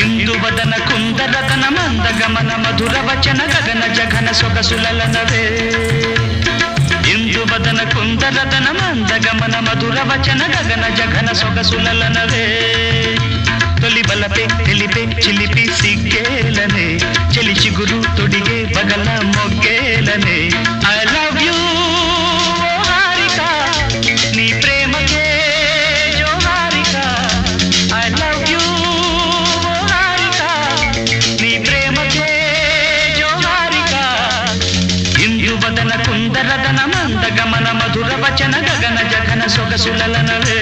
ఇందువదన కుందరదన మందగమన మధుర వచన గగన జగన సొగసులనవే ఇందువదన కుందరదన మందగమన మధుర వచన గగన జగన సొగసులనవే తొలి బలపే తెలిపే చిలిపి సిగ్గేలనే. చెలి చిగురు తొడిగే బగల మొగ్గేలనే. ఇందువదన కుందరదన మందగమన మధుర వచన గగన జగన సొగసులనవే